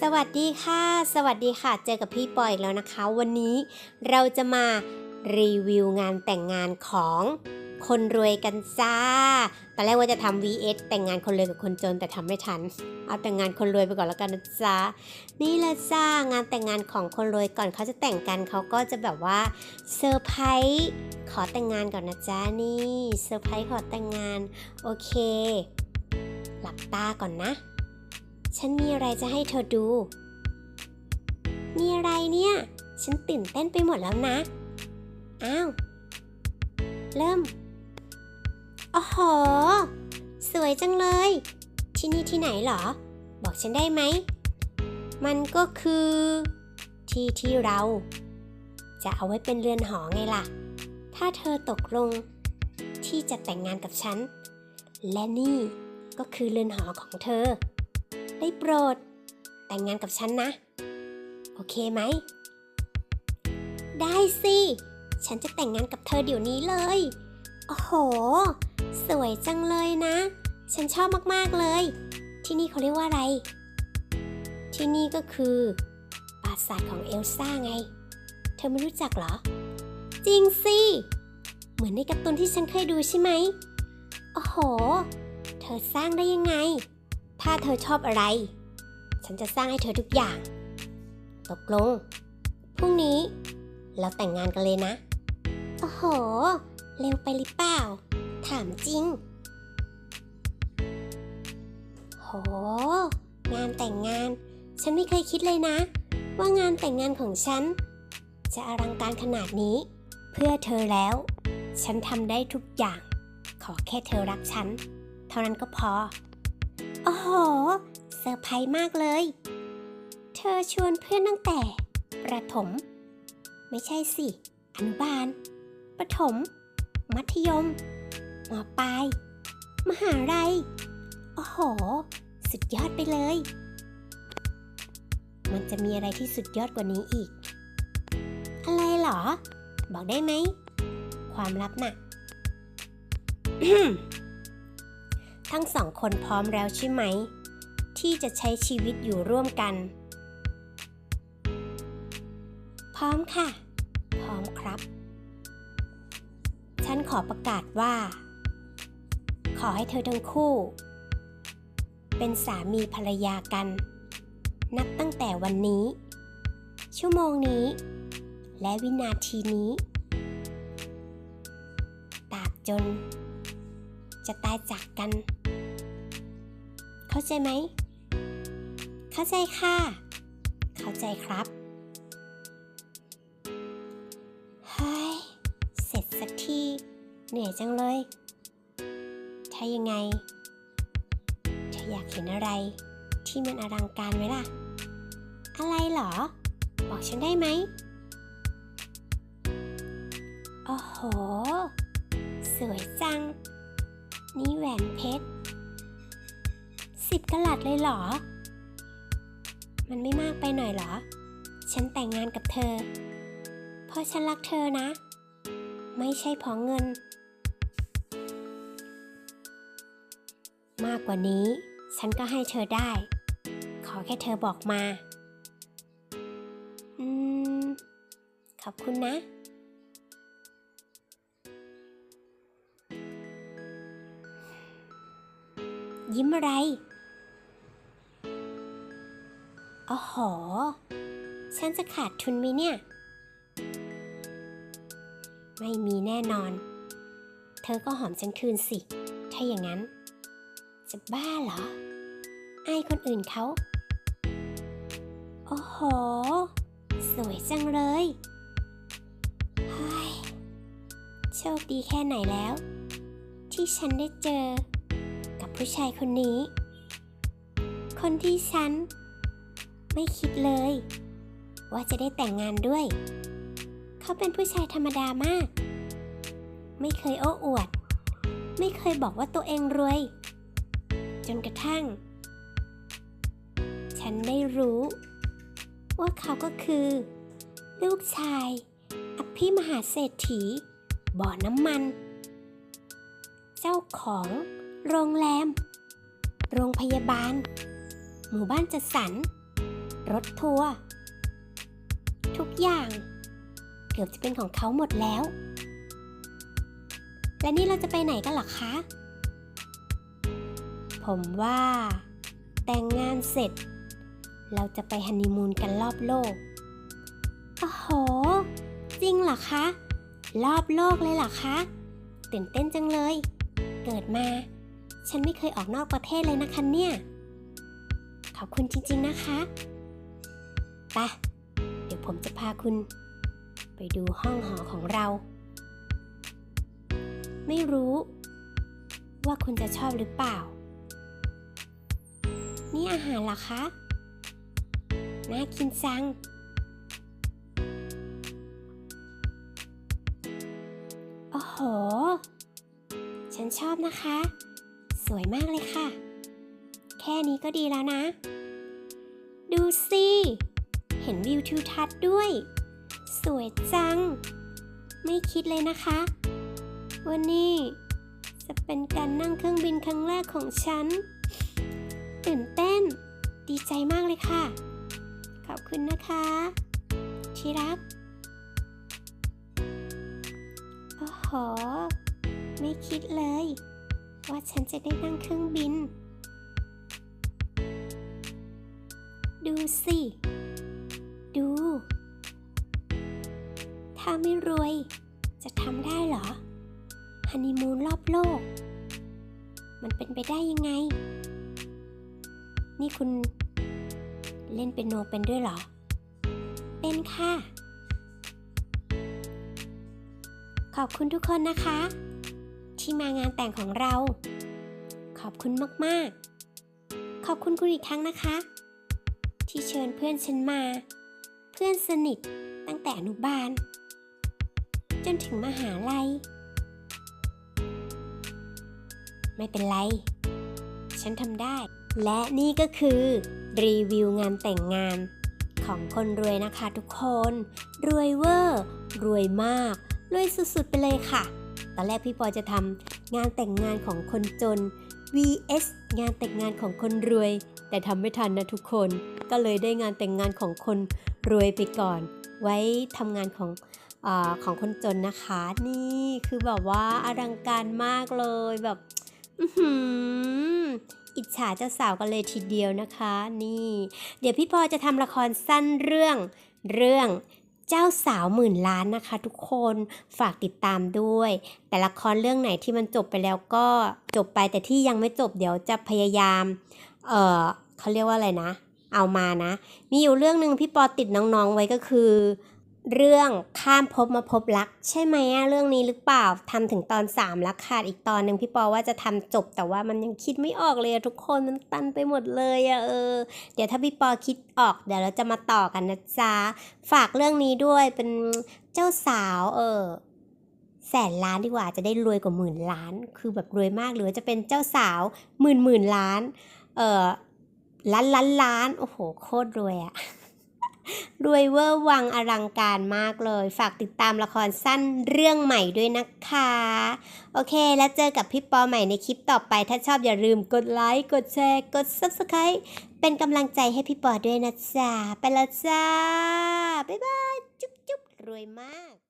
สวัสดีค่ะ สวัสดีค่ะ เจอกับพี่ปอยแล้วนะคะ วันนี้เราจะมารีวิวงานแต่งงานของคนรวยกันจ้า ตอนแรกว่าจะทำ vs แต่งงานคนรวยกับคนจนแต่ทำไม่ทัน เอาแต่งงานคนรวยไปก่อนแล้วกันนะจ๊ะนี่ละจ้างานแต่งงานของคนรวยก่อนเขาจะแต่งกันเขาก็จะแบบว่าเซอร์ไพรส์ขอแต่งงานก่อนนะจ๊ะนี่เซอร์ไพรส์ขอแต่งงาน โอเค หลับตาก่อนนะ ฉันมีอะไรจะให้เธอดู มีอะไรเนี่ย ฉันตื่นเต้นไปหมดแล้วนะ อ้าว เริ่มโอ้โห สวยจังเลย ที่นี่ที่ไหนหรอ บอกฉันได้ไหม มันก็คือ ที่ที่เรา จะเอาไว้เป็นเรือนหอไงล่ะ ถ้าเธอตกลง ที่จะแต่งงานกับฉัน และนี่ก็คือเรือนหอของเธอ ได้โปรด แต่งงานกับฉันนะ โอเคไหม ได้สิ ฉันจะแต่งงานกับเธอเดี๋ยวนี้เลย โอ้โห สวยจังเลยนะ ฉันชอบมากๆเลย ที่นี่เขาเรียกว่าอะไร ที่นี่ก็คือปราสาทของเอลซ่าไง เธอไม่รู้จักเหรอ จริงสิ เหมือนในการ์ตูนที่ฉันเคยดูใช่ไหมโอ้โห เธอสร้างได้ยังไง ถ้าเธอชอบอะไร ฉันจะสร้างให้เธอทุกอย่าง ตกลง พรุ่งนี้ เราแต่งงานกันเลยนะ โอ้โห เร็วไปหรือเปล่า ถามจริง โห งานแต่งงาน ฉันไม่เคยคิดเลยนะ ว่างานแต่งงานของฉัน จะอลังการขนาดนี้ เพื่อเธอแล้ว ฉันทำได้ทุกอย่าง ขอแค่เธอรักฉัน เท่านั้นก็พอ โอ้โห เซอร์ไพรส์มากเลย เธอชวนเพื่อนตั้งแต่ ประถม ไม่ใช่สิ อนุบาล ประถม มัธยม มปลาย มหาลัย โอ้โห สุดยอดไปเลย มันจะมีอะไรที่สุดยอดกว่านี้อีก อะไรเหรอ บอกได้ไหม ความลับน่ะ ทั้งสองคนพร้อมแล้วใช่ไหม ที่จะใช้ชีวิตอยู่ร่วมกัน พร้อมค่ะ พร้อมครับ ฉันขอประกาศว่า ขอให้เธอทั้งคู่ เป็นสามีภรรยากัน นับตั้งแต่วันนี้ ชั่วโมงนี้ และวินาทีนี้ตาบจน จะตายจากกัน เข้าใจไหม เข้าใจค่ะ เข้าใจครับเฮ้ยเสร็จสักทีเหนื่อยจังเลย ถ้ายังไง เธออยากเห็นอะไรที่มันอลังการไหมล่ะ อะไรเหรอ บอกฉันได้ไหมโอ้โห สวยจัง นี่แหวนเพชรสิบกะลัดเลยเหรอ มันไม่มากไปหน่อยเหรอ ฉันแต่งงานกับเธอ เพราะฉันรักเธอนะ ไม่ใช่เพราะเงิน มากกว่านี้ ฉันก็ให้เธอได้ ขอแค่เธอบอกมา อืม ขอบคุณนะ ยิ้มอะไรอ้โหฉันจะขาดทุนไหมเนี่ย ไม่มีแน่นอน เธอก็หอมฉันคืนสิ ถ้าอย่างนั้น จะบ้าเหรอไอายคนอื่นเขาโอ้โห สวยจังเลยโชคดีแค่ไหนแล้ว ที่ฉันได้เจอ ผู้ชายคนนี้ คนที่ฉัน ไม่คิดเลย ว่าจะได้แต่งงานด้วย เขาเป็นผู้ชายธรรมดามาก ไม่เคยโอ้อวด ไม่เคยบอกว่าตัวเองรวย จนกระทั่ง ฉันได้รู้ ว่าเขาก็คือ ลูกชาย อภิมหาเศรษฐี บ่อน้ำมัน เจ้าของ โรงแรม โรงพยาบาล หมู่บ้านจัดสรร รถทัวร์ ทุกอย่าง เกือบจะเป็นของเขาหมดแล้ว และนี่เราจะไปไหนกันหรอคะ ผมว่า แต่งงานเสร็จ เราจะไปฮันนีมูนกันรอบโลก โอ้โห จริงเหรอคะ รอบโลกเลยเหรอคะ ตื่นเต้นจังเลย เกิดมา ฉันไม่เคยออกนอกประเทศเลยนะคะเนี่ย ขอบคุณจริงๆนะคะไปะเดี๋ยวผมจะพาคุณ ไปดูห้องหอของเรา ไม่รู้ ว่าคุณจะชอบหรือเปล่า นี่อาหารเหรอคะ น่ากินจัง โอ้โห ฉันชอบนะคะ สวยมากเลยค่ะ แค่นี้ก็ดีแล้วนะ ดูสิ เห็นวิวทิวทัศน์ด้วย สวยจัง ไม่คิดเลยนะคะว่านี่จะเป็นการนั่งเครื่องบินครั้งแรกของฉัน ตื่นเต้น ดีใจมากเลยค่ะ ขอบคุณนะคะ ที่รักโอ้โห ไม่คิดเลย ว่าฉันจะได้นั่งเครื่องบิน ดูสิ ดู ถ้าไม่รวย จะทำได้เหรอ ฮันนีมูนรอบโลก มันเป็นไปได้ยังไง นี่คุณ เล่นเป็นโนเป็นด้วยเหรอ เป็นค่ะ ขอบคุณทุกคนนะคะ ที่มางานแต่งของเรา ขอบคุณมากๆ ขอบคุณคุณอีกครั้งนะคะ ที่เชิญเพื่อนฉันมา เพื่อนสนิทตั้งแต่อนุบาล จนถึงมหาลัย ไม่เป็นไร ฉันทำได้ และนี่ก็คือรีวิวงานแต่งงานของคนรวยนะคะทุกคน รวยเวอร์ รวยมาก รวยสุดๆไปเลยค่ะ ตอนแรกพี่ปอจะทำงานแต่งงานของคนจน vs งานแต่งงานของคนรวย แต่ทำไม่ทันนะทุกคน ก็เลยได้งานแต่งงานของคนรวยไปก่อน ไว้ทำงานของอของคนจนนะคะ นี่คือแบบว่าอลังการมากเลยแบบอิจฉาเจ้าสาวกันเลยทีเดียวนะคะ นี่ เดี๋ยวพี่ปอจะทำละครสั้นเรื่องเรื่อง เจ้าสาวหมื่นล้านนะคะทุกคนฝากติดตามด้วย แต่ละครเรื่องไหนที่มันจบไปแล้วก็จบไปแต่ที่ยังไม่จบเดี๋ยวจะพยายาม เออเขาเรียกว่าอะไรนะ เอามานะ มีอยู่เรื่องหนึ่งพี่ปอติดน้องๆไว้ก็คือ เรื่องข้ามภพมาพบรัก ใช่ไหมอะเรื่องนี้หรือเปล่าทำถึงตอน3แล้วขาดอีกตอนหนึ่งพี่ปอว่าจะทำจบแต่ว่ามันยังคิดไม่ออกเลยทุกคนมันตันไปหมดเลยอะเออ เดี๋ยวถ้าพี่ปอคิดออกเดี๋ยวเราจะมาต่อกันนะจ๊ะฝากเรื่องนี้ด้วยเป็นเจ้าสาวเออแสนล้านดีกว่าจะได้รวยกว่าหมื่นล้าน คือแบบรวยมากหรือจะเป็นเจ้าสาวหมื่นหมื่นล้าน เออล้านล้านล้านโอ้โหโคตรรวยอะ รวยเวอร์วังอลังการมากเลย ฝากติดตามละครสั้นเรื่องใหม่ด้วยนะคะ โอเค แล้วเจอกับพี่ปอใหม่ในคลิปต่อไป ถ้าชอบอย่าลืมกดไลค์ กดแชร์ กด Subscribe เป็นกำลังใจให้พี่ปอด้วยนะจ๊ะ ไปแล้วจ้า บ๊ายบาย จุ๊บจุ๊บรวยมาก